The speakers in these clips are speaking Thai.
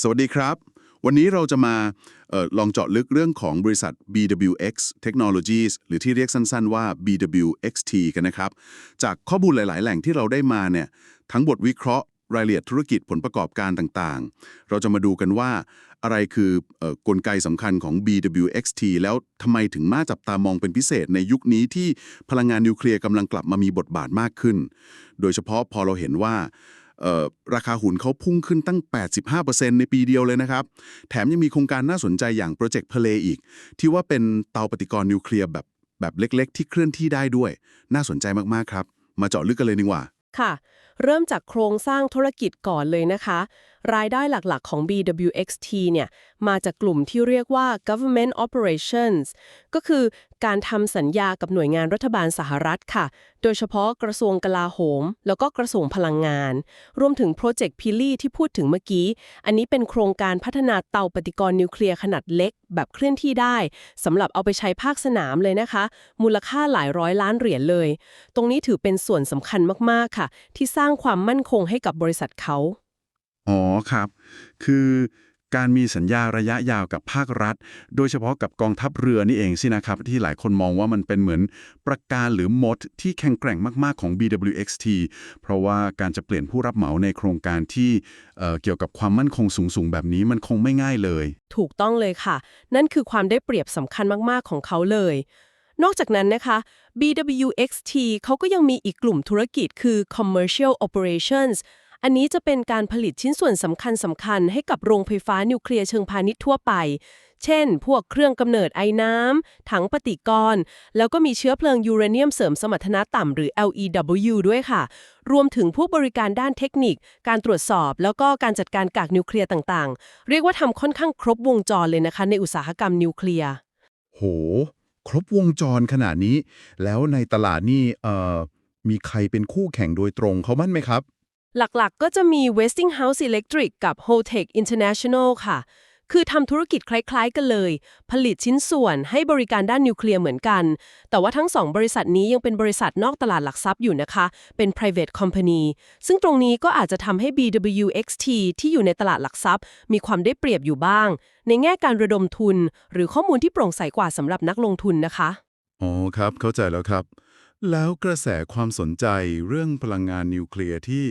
สวัสดีครับ วันนี้เราจะมาออลองเจาะลึกเรื่องของบริษัท BWX Technologies หรือที่เรียกสั้นๆว่า BWXT กันนะครับ จากข้อมูลหลาย ๆ แหล่งที่เราได้มาเนี่ย ทั้งบทวิเคราะห์รายละเอียดธุรกิจผลประกอบการต่างๆ เราจะมาดูกันว่าอะไรคือออกลไกสำคัญของ BWXT แล้วทำไมถึงน่าจับตามองเป็นพิเศษในยุคนี้ที่พลังงานนิวเคลียร์กำลังกลับมามีบทบาทมากขึ้น โดยเฉพาะพอเราเห็นว่า ราคาหุ้นเขาพุ่งขึ้นตั้ง 85%ในปีเดียวเลยนะครับ แถมยังมีโครงการน่าสนใจอย่างโปรเจกต์เพลอีก ที่ว่าเป็นเตาปฏิกรณ์นิวเคลียร์แบบแบบเล็กๆ ที่เคลื่อนที่ได้ด้วย น่าสนใจมากๆครับ มาเจาะลึกกันเลยดีกว่า ค่ะ เริ่มจากโครงสร้างธุรกิจก่อนเลยนะคะ รายได้หลักๆ ของ BWXT เนี่ย มาจากกลุ่มที่เรียกว่า government operations ก็คือการทำสัญญากับหน่วยงานรัฐบาลสหรัฐค่ะ โดยเฉพาะกระทรวงกลาโหม แล้วก็กระทรวงพลังงาน รวมถึงโปรเจกต์พิลี่ที่พูดถึงเมื่อกี้ อันนี้เป็นโครงการพัฒนาเตาปฏิกรณ์นิวเคลียร์ขนาดเล็ก แบบเคลื่อนที่ได้สำหรับเอาไปใช้ภาคสนามเลยนะคะ มูลค่าหลายร้อยล้านเหรียญเลย ตรงนี้ถือเป็นส่วนสำคัญมากๆค่ะ ที่สร้างความมั่นคงให้กับบริษัทเขา อ๋อครับ คือการมีสัญญาระยะยาวกับภาครัฐ โดยเฉพาะกับกองทัพเรือนี่เองสินะครับ ที่หลายคนมองว่ามันเป็นเหมือนประการหรือมดที่แข็งแกร่งมากๆของ BWXT เพราะว่าการจะเปลี่ยนผู้รับเหมาในโครงการที่เอ่อเกี่ยวกับความมั่นคงสูงๆ แบบนี้มันคงไม่ง่ายเลย ถูกต้องเลยค่ะ นั่นคือความได้เปรียบสำคัญมากๆของเขาเลย นอกจากนั้นนะคะ BWXT เขาก็ยังมีอีกกลุ่มธุรกิจคือ commercial operations อันนี้จะเป็นการผลิตชิ้นส่วนสำคัญสำคัญให้กับโรงไฟฟ้านิวเคลียร์เชิงพาณิชย์ทั่วไป เช่น พวกเครื่องกำเนิดไอ้น้ำ ถังปฏิกรณ์ แล้วก็มีเชื้อเพลิงยูเรเนียมเสริมสมรรถนะต่ำหรือ LEW ด้วยค่ะ รวมถึงผู้บริการด้านเทคนิค การตรวจสอบ แล้วก็การจัดการกากนิวเคลียร์ต่างๆ เรียกว่าทำค่อนข้างครบวงจรเลยนะคะ ในอุตสาหกรรมนิวเคลียร์ โห ครบวงจรขนาดนี้ แล้วในตลาดนี่เอ่อมีใครเป็นคู่แข่งโดยตรงเขามั่นไหมครับ หลักๆ ก็จะมี Westinghouse Electric กับ Holtec International ค่ะ คือทำธุรกิจคล้ายๆ กันเลย ผลิตชิ้นส่วนให้บริการด้านนิวเคลียร์เหมือนกัน แต่ว่าทั้งสองบริษัทนี้ยังเป็นบริษัทนอกตลาดหลักทรัพย์อยู่นะคะ เป็น private company ซึ่งตรงนี้ก็อาจจะทำให้ BWXT ที่อยู่ในตลาดหลักทรัพย์ มีความได้เปรียบอยู่บ้าง ในแง่การระดมทุน หรือข้อมูลที่โปร่งใสกว่าสำหรับนักลงทุนนะคะ อ๋อครับ เข้าใจแล้วครับ แล้วกระแสความสนใจเรื่องพลังงานนิวเคลียร์ที่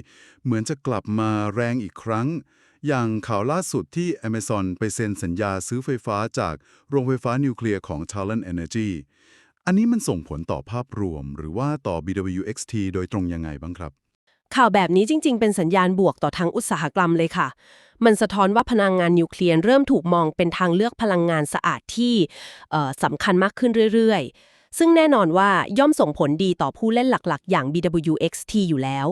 เหมือนจะกลับมาแรงอีกครั้ง อย่างข่าวล่าสุดที่ Amazon ไปเซ็นสัญญาซื้อไฟฟ้าจากโรงไฟฟ้านิวเคลียร์ของ Talon Energy อันนี้มันส่งผลต่อภาพรวม หรือว่าต่อ BWXT โดยตรงยังไงบ้างครับ ข่าวแบบนี้จริง ๆ เป็นสัญญาณบวกต่อทางอุตสาหกรรมเลยค่ะ มันสะท้อนว่าพลังงานนิวเคลียร์เริ่มถูกมองเป็นทางเลือกพลังงานสะอาดที่สำคัญมากขึ้นเรื่อยๆ ซึ่งแน่นอนว่าย่อมส่งผลดีต่อผู้เล่นหลักๆ อย่าง BWXT อยู่แล้ว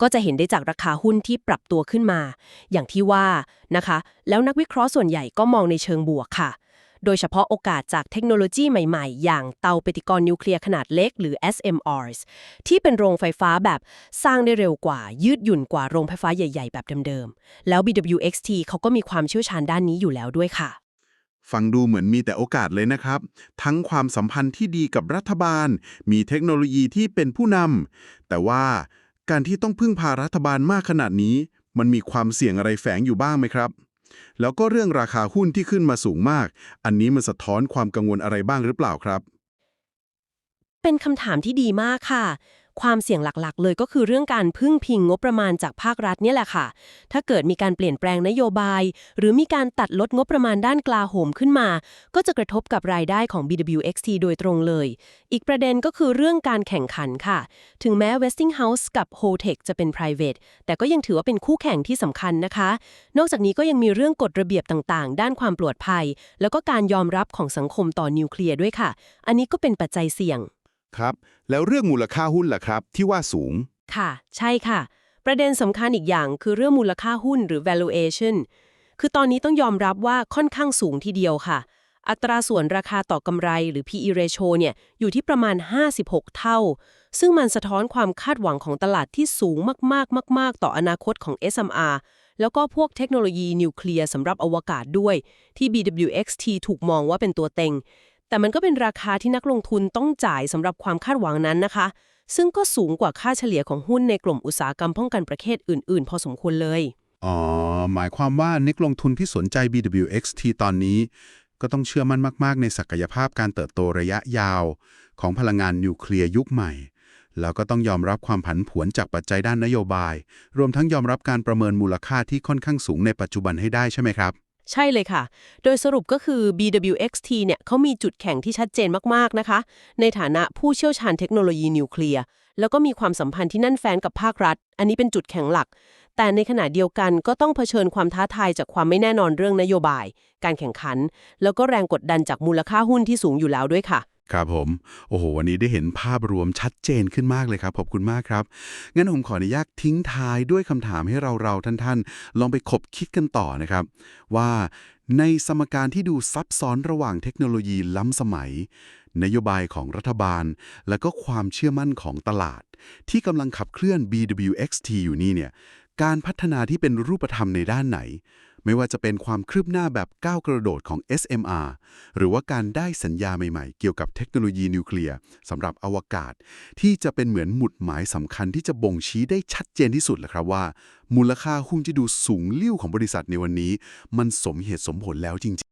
ก็จะเห็นได้จากราคาหุ้นที่ปรับตัวขึ้นมา อย่างที่ว่านะคะ แล้วนักวิเคราะห์ส่วนใหญ่ก็มองในเชิงบวกค่ะ โดยเฉพาะโอกาสจากเทคโนโลยีใหม่ๆ อย่างเตาปฏิกรณ์นิวเคลียร์ขนาดเล็กหรือ SMRs ที่เป็นโรงไฟฟ้าแบบสร้างได้เร็วกว่า ยืดหยุ่นกว่าโรงไฟฟ้าใหญ่ ๆ แบบเดิมๆ แล้ว BWXT เขาก็มีความเชี่ยวชาญด้านนี้อยู่แล้วด้วยค่ะ ฟังดูเหมือนมีแต่โอกาสเลยนะครับ ทั้งความสัมพันธ์ที่ดีกับรัฐบาล มีเทคโนโลยีที่เป็นผู้นำแต่ว่าการที่ต้องพึ่งพารัฐบาลมากขนาดนี้ มันมีความเสี่ยงอะไรแฝงอยู่บ้างไหมครับ แล้วก็เรื่องราคาหุ้นที่ขึ้นมาสูงมาก อันนี้มันสะท้อนความกังวลอะไรบ้างหรือเปล่าครับ เป็นคำถามที่ดีมากค่ะ ความเสี่ยงหลักๆ เลยก็คือเรื่องการพึ่งพิงงบประมาณจากภาครัฐเนี่ยแหละค่ะ ถ้าเกิดมีการเปลี่ยนแปลงนโยบาย หรือมีการตัดลดงบประมาณด้านกลาโหมขึ้นมา ก็จะกระทบกับรายได้ของ BWXT โดยตรงเลย อีกประเด็นก็คือเรื่องการแข่งขันค่ะ ถึงแม้ Westinghouse กับ Holtec จะเป็น private แต่ก็ยังถือว่าเป็นคู่แข่งที่สำคัญนะคะ นอกจากนี้ก็ยังมีเรื่องกฎระเบียบต่างๆ ด้านความปลอดภัย แล้วก็การยอมรับของสังคมต่อนิวเคลียร์ด้วยค่ะ อันนี้ก็เป็นปัจจัยเสี่ยง ครับ แล้วเรื่องมูลค่าหุ้นล่ะครับ ที่ว่าสูง ค่ะ ใช่ค่ะ ประเด็นสำคัญอีกอย่างคือเรื่องมูลค่าหุ้นหรือ valuation คือตอนนี้ต้องยอมรับว่าค่อนข้างสูงทีเดียวค่ะ อัตราส่วนราคาต่อกำไรหรือ PE ratio เนี่ยอยู่ที่ประมาณ 56 เท่า ซึ่งมันสะท้อนความคาดหวังของตลาดที่สูงมากๆ มาก ๆ ต่ออนาคตของ SMR แล้วก็พวกเทคโนโลยีนิวเคลียร์สำหรับอวกาศด้วย ที่ BWXT ถูกมองว่าเป็นตัวเต็ง แต่มันก็เป็นราคาที่นักลงทุนต้องจ่ายสำหรับความคาดหวังนั้นนะคะ ซึ่งก็สูงกว่าค่าเฉลี่ยของหุ้นในกลุ่มอุตสาหกรรมป้องกันประเทศอื่น ๆ พอสมควรเลย อ๋อ หมายความว่านักลงทุนที่สนใจ BWXT ตอนนี้ ก็ต้องเชื่อมั่นมาก ๆ ในศักยภาพการเติบโตระยะยาว ของพลังงานนิวเคลียร์ยุคใหม่ แล้วก็ต้องยอมรับความผันผวนจากปัจจัยด้านนโยบาย รวมทั้งยอมรับการประเมินมูลค่าที่ค่อนข้างสูงในปัจจุบันให้ได้ใช่ไหมครับ ใช่เลยค่ะ โดยสรุปก็คือ BWXT เนี่ยเขามีจุดแข็งที่ชัดเจนมาก ๆ นะคะ ในฐานะผู้เชี่ยวชาญเทคโนโลยีนิวเคลียร์ แล้วก็มีความสัมพันธ์ที่แนั่นแฟนกับภาครัฐ อันนี้เป็นจุดแข็งหลัก แต่ในขณะเดียวกันก็ต้องเผชิญความท้าทายจากความไม่แน่นอนเรื่องนโยบาย การแข่งขัน แล้วก็แรงกดดันจากมูลค่าหุ้นที่สูงอยู่แล้วด้วยค่ะ ครับผม โอ้โห วันนี้ได้เห็นภาพรวมชัดเจนขึ้นมากเลยครับ ขอบคุณมากครับ งั้นผมขออนุญาตทิ้งท้ายด้วยคำถามให้เราเราท่านๆ ลองไปคบคิดกันต่อนะครับ ว่าในสมการที่ดูซับซ้อนระหว่างเทคโนโลยีล้ำสมัย นโยบายของรัฐบาล และก็ความเชื่อมั่นของตลาด ที่กำลังขับเคลื่อน BWXT อยู่นี่เนี่ย การพัฒนาที่เป็นรูปธรรมในด้านไหน ไม่ว่าจะเป็นความคืบหน้าแบบก้าวกระโดดของ SMR หรือว่าการได้สัญญาใหม่ๆ เกี่ยวกับเทคโนโลยีนิวเคลียร์สำหรับอวกาศ ที่จะเป็นเหมือนหมุดหมายสำคัญที่จะบ่งชี้ได้ชัดเจนที่สุดแหละครับว่า มูลค่าหุ้นที่ดูสูงเลี้ยวของบริษัทในวันนี้ มันสมเหตุสมผลแล้วจริง